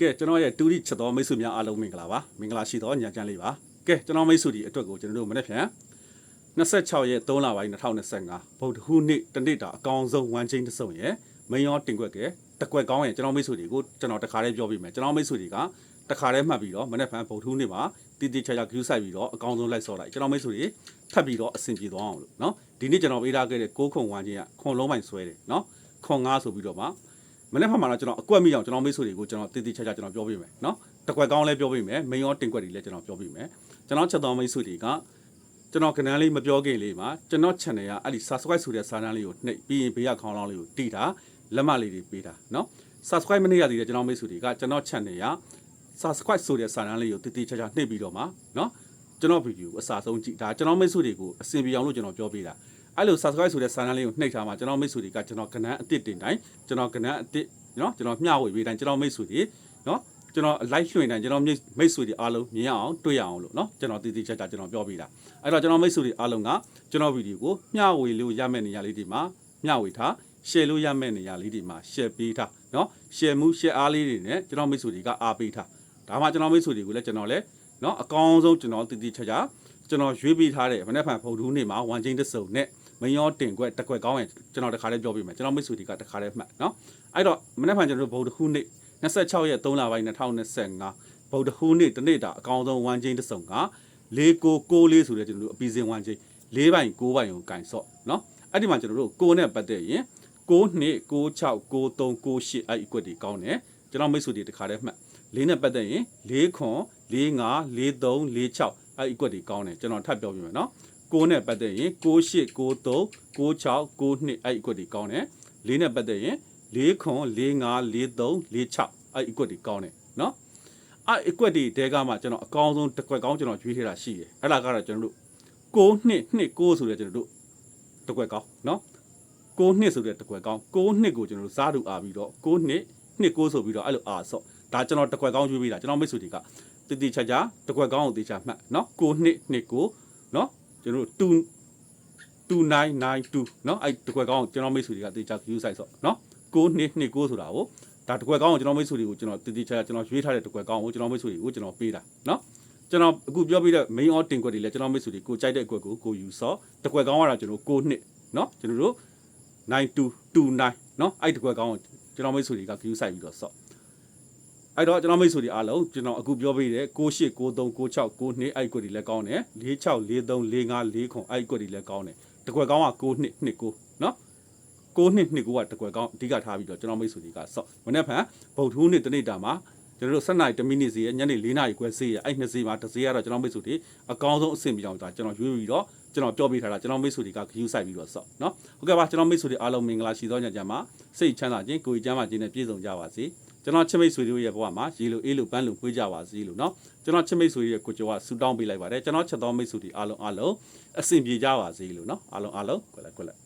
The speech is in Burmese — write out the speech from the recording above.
ကဲကျွန်တော်ရဲ့တူရီချက်တော်မိတ်ဆွေများအားလုံးမင်္ဂလာပါမင်္ဂလာရှိသောညချမ်းလေးပါကဲကျွန်တော်မိတ်ဆွေဒီအတွက်ကိုကျွန်တော်တို့မနေ့ပြန်26ရက်3လပိုင်း2025ဗုဒ္ဓဟူးနေ့တနေ့တာအကောင်ဆုံးဝမ်းချင်းတစ်စုံရယ်မင်းရောတင်ကွက်ကဲတက်ကွက်ကောင်းရယ်ကျွန်တော်မိတ်ဆွေတွေကိုကျွန်တော်တခါတည်းပြောပြမယ်ကျွန်တော်မိတ်ဆွေတွေကတခါတည်းမှတ်ပြီးတော့မနေ့ဖန်ဗုဒ္ဓဟူးနေ့မှာတည်တည်ချာချာခူးဆိုင်ပြီးတော့အကောင်ဆုံးလိုက်ဆော့လိုက်ကျွန်တော်မိတ်ဆွေတွေထပ်ပြီးတော့အဆင်ပြေသွားအောင်လို့နော်ဒီနေ့ကျွန်တော်ပေးထားခဲ့တဲ့ကိုးခုံဝမ်းချင်းကခွန်လုံးပိုင်ဆွဲတယ်နော်ခွန်ငါးဆိုပြီးတော့မှ မနေ့ဖက်မှာတော့ကျွန်တော်အကွက်မိအောင်ကျွန်တော်မိတ်ဆွေတွေကိုကျွန်တော်တည်တည်ချာချာကျွန်တော်ပြောပြမယ်နော်တကွက်ကောင်းလည်းပြောပြမယ်မိန်ရောတင်ကွက်တွေလည်းကျွန်တော်ပြောပြမယ်ကျွန်တော်ချက်တော်မိတ်ဆွေတွေကကျွန်တော်ကဏ္ဍလေးမပြောခင်လေးမှာကျွန်တော် channel ကအဲ့ဒီ subscribe ဆိုတဲ့စာတန်းလေးကိုနှိပ်ပြီးရင်ဘေးကခေါင်းလောင်းလေးကိုတီးတာလက်မလေးတွေပေးတာနော် subscribe မနေရသေးတဲ့ကျွန်တော်မိတ်ဆွေတွေကကျွန်တော် channel က subscribe ဆိုတဲ့စာတန်းလေးကိုတည်တည်ချာချာနှိပ်ပြီးတော့မှနော်ကျွန်တော်ဗီဒီယိုအစားဆုံးကြည့်ဒါကျွန်တော်မိတ်ဆွေတွေကိုအစီအပြေအောင်လို့ကျွန်တော်ပြောပေးတာ အဲ့လို subscribe ဆိုတဲ့စာတန်းလေးကိုနှိပ်ထားမှာကျွန်တော်မိတ်ဆွေတွေကကျွန်တော်ကဏ္ဍအစ်စ်တင်တိုင်းကျွန်တော်ကဏ္ဍအစ်စ်နော်ကျွန်တော်မျှဝေပေးတိုင်းကျွန်တော်မိတ်ဆွေတွေနော်ကျွန်တော် live လွှင့်တိုင်းကျွန်တော်မိတ်ဆွေတွေအားလုံးမြင်ရအောင်တွေ့ရအောင်လို့နော်ကျွန်တော်တည်တည်ချာချာကျွန်တော်ပြောပေးတာအဲ့တော့ကျွန်တော်မိတ်ဆွေတွေအားလုံးကကျွန်တော်ဗီဒီယိုကိုမျှဝေလို့ရမယ့်နေရာလေးတွေမှာမျှဝေထား share လို့ရမယ့်နေရာလေးတွေမှာ share ပေးထားနော် share မှု share အားလေးတွေနဲ့ကျွန်တော်မိတ်ဆွေတွေကအားပေးထားဒါမှကျွန်တော်မိတ်ဆွေတွေကိုလည်းကျွန်တော်လည်းနော်အကောင်းဆုံးကျွန်တော်တည်တည်ချာချာ ကျွန်တော်ရွေးပေးထားတဲ့မနေ့ဖန်ဖုန်ထူးနေ့မှာဝန်ချင်းတစ်စုံနဲ့မင်းရောတင်ခွက်တစ်ခွက်ကောင်းရင်ကျွန်တော်တခါလေးပြောပြမယ်ကျွန်တော်မိတ်ဆွေတွေကတခါလေးမှတ်နော်အဲ့တော့မနေ့ဖန်ကျွန်တော်တို့ဗုဒ္ဓဟူးနေ့26ရက်3လပိုင်း2025ဗုဒ္ဓဟူးနေ့တနေ့တာအကောင်းဆုံးဝန်ချင်းတစ်စုံက4994ဆိုတဲ့ကျွန်တော်တို့အပီစင်ဝန်ချင်း၄ပိုင်9ပိုင်ကိုကင်ဆော့နော်အဲ့ဒီမှာကျွန်တော်တို့ကိုနဲ့ပတ်သက်ရင်6နှစ်6 6 93 98အဲ့ equal တွေကောင်းတယ်ကျွန်တော်မိတ်ဆွေတွေတခါလေးမှတ်လေးနဲ့ပတ်သက်ရင်4ခွန်4 5 4 3 4 6အဲ့ equal တွေကောင်းတယ်ကျွန်တော်ထပ်ပြောပြမယ်နော်6နဲ့ပတ်သက်ရင်68 93 96 92အဲ့ equal တွေကောင်းတယ်လေးနဲ့ပတ်သက်ရင်4ခွန်4 5 4 3 4 6အဲ့ equal တွေကောင်းတယ်နော်အဲ့ equal တွေတဲကမှကျွန်တော်အကောင်းဆုံးတစ်ခွက်ကောင်းကျွန်တော်ရွေးထည့်တာရှိတယ်အဲ့ဒါကတော့ကျွန်တော်တို့6နှစ်နှစ်6ဆိုတဲ့ကျွန်တော်တို့တစ်ခွက်ကောင်းနော်6နှစ်ဆိုတဲ့တစ်ခွက်ကောင်း6နှစ်ကိုကျွန်တော်တို့စားတူအားပြီးတော့6နှစ်နှစ်6ဆိုပြီးတော့အဲ့လိုအားဆော့ဒါကျွန်တော်တစ်ခွက်ကောင်းရွေးပေးတာကျွန်တော်မိတ်ဆွေတွေက တိတိချာချာတကွက်ကောင်းအောင်တေချာမှတ်နော်ကိုနှစ်နှစ်ကိုနော်ကျွန်တော်တို့2992နော်အဲ့တကွက်ကောင်းအောင်ကျွန်တော်မိတ်ဆွေတွေကတေချာ view size ဆိုနော်ကိုနှစ်နှစ်ကိုဆိုတာကိုဒါတကွက်ကောင်းကိုကျွန်တော်မိတ်ဆွေတွေကိုကျွန်တော်တိတိကျကျကျွန်တော်ရွေးထားတဲ့တကွက်ကောင်းကိုကျွန်တော်မိတ်ဆွေတွေကိုကျွန်တော်ပေးတာနော်ကျွန်တော်အခုပြောပြီးတဲ့ main or တင်ကွက်တွေလည်းကျွန်တော်မိတ်ဆွေတွေကိုကြိုက်တဲ့အကွက်ကိုကိုယူဆော့တကွက်ကောင်းကတော့ကျွန်တော်ကိုနှစ်နော်ကျွန်တော်တို့9229နော်အဲ့တကွက်ကောင်းကိုကျွန်တော်မိတ်ဆွေတွေက view ဆိုင်ပြီးတော့ဆော့ အဲ့တော့ကျွန်တော်မိတ်ဆွေတွေအားလုံးကျွန်တော်အခုပြောပေးတဲ့68 93 96 92အဲ့ကွက်တွေလည်းကောင်းတယ်46 43 45 49အဲ့ကွက်တွေလည်းကောင်းတယ်တကွက်ကောင်းက9229နော်9နှစ်2ကိုကတကွယ်ကောင်းအဓိကထားပြီးတော့ကျွန်တော်မိတ်ဆွေတွေကဆော့မနေ့ဖန်ဗုဒ္ဓဟူးနေ့တနေ့တာမှာကျွန်တော်တို့7နာရီ10မိနစ်စီညနေ4နာရီခွဲစီအဲ့နှစ်စီမှာတစ်စီကတော့ကျွန်တော်မိတ်ဆွေတွေအကောင်းဆုံးအဆင့်ပြောင်းတာကျွန်တော်ရွေးပြီးတော့ကျွန်တော်ပြောပြထားတာကျွန်တော်မိတ်ဆွေတွေကခရူးဆိုင်ပြီးတော့ဆော့နော်ဟုတ်ကဲ့ပါကျွန်တော်မိတ်ဆွေတွေအားလုံးမင်္ဂလာရှိသောညချမ်းမှာစိတ်ချမ်းသာခြင်းကိုယ်ချမ်းသာခြင်းနဲ့ပြည့်စုံကြပါစေ။ ကျွန်တော်ချစ်မိတ်ဆွေတို့ရဲ့ဘဝမှာရေလိုအေးလိုပန်းလိုပွေးကြပါစေလို့เนาะကျွန်တော်ချစ်မိတ်ဆွေရဲ့ကိုကျော်ကဆူတောင်းပေးလိုက်ပါတယ်ကျွန်တော်ချက်တော်မိတ်ဆွေတွေအားလုံးအားလုံးအဆင်ပြေကြပါစေလို့เนาะအားလုံးအားလုံးကွက်လက်ကွက်လက်